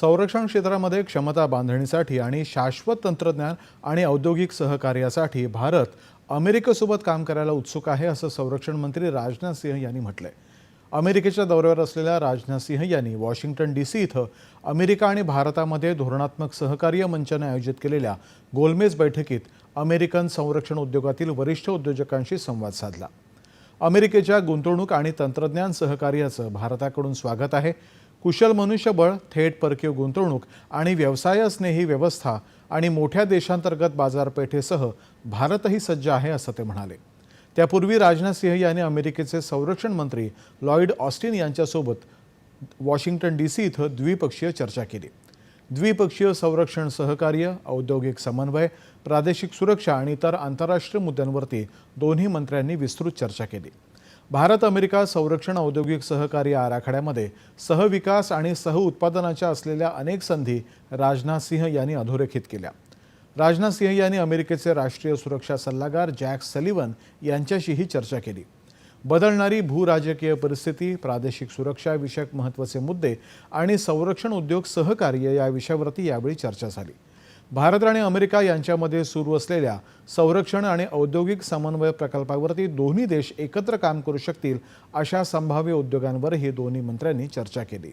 संरक्षण क्षेत्रामध्ये क्षमता बांधणीसाठी आणि शाश्वत तंत्रज्ञान आणि औद्योगिक सहकार्यासाठी भारत अमेरिकेसोबत काम करायला उत्सुक आहे असं संरक्षण मंत्री राजनाथ सिंह यांनी म्हटलंय. अमेरिकेच्या दौऱ्यावर असलेल्या राजनाथ सिंह यांनी वॉशिंग्टन डी सी इथं अमेरिका आणि भारतामध्ये धोरणात्मक सहकार्य मंचाने आयोजित केलेल्या गोलमेज बैठकीत अमेरिकन संरक्षण उद्योगातील वरिष्ठ उद्योजकांशी संवाद साधला. अमेरिकेच्या गुंतवणूक आणि तंत्रज्ञान सहकार्याचं भारताकडून स्वागत आहे. कुशल मनुष्यबळ थेट परकीय गुंतवणूक आणि व्यवसायस्नेही व्यवस्था आणि मोठ्या देशांतर्गत बाजारपेठेसह भारतही सज्ज आहे असं ते म्हणाले. त्यापूर्वी राजनाथ सिंह यांनी अमेरिकेचे संरक्षण मंत्री लॉईड ऑस्टिन यांच्यासोबत वॉशिंग्टन डी सी इथं द्विपक्षीय चर्चा केली. द्विपक्षीय संरक्षण सहकार्य औद्योगिक समन्वय प्रादेशिक सुरक्षा आणि इतर आंतरराष्ट्रीय मुद्द्यांवरती दोन्ही मंत्र्यांनी विस्तृत चर्चा केली. भारत अमेरिका संरक्षण औद्योगिक सहकार्य आराखड्यामध्ये सहविकास आणि सहउत्पादनाच्या असलेल्या अनेक संधी राजनाथ सिंह यांनी अधोरेखित केल्या. राजनाथ सिंह यांनी अमेरिकेचे राष्ट्रीय सुरक्षा सल्लागार जॅक सलिवन यांच्याशीही चर्चा केली. बदलणारी भूराजकीय परिस्थिती प्रादेशिक सुरक्षाविषयक महत्त्वाचे मुद्दे आणि संरक्षण उद्योग सहकार्य या विषयावरती यावेळी चर्चा झाली. भारत आणि अमेरिका यांच्यामध्ये सुरू असलेल्या संरक्षण आणि औद्योगिक समन्वय प्रकल्पावरती दोन्ही देश एकत्र काम करू शकतील अशा संभाव्य उद्योगांवरही दोन्ही मंत्र्यांनी चर्चा केली.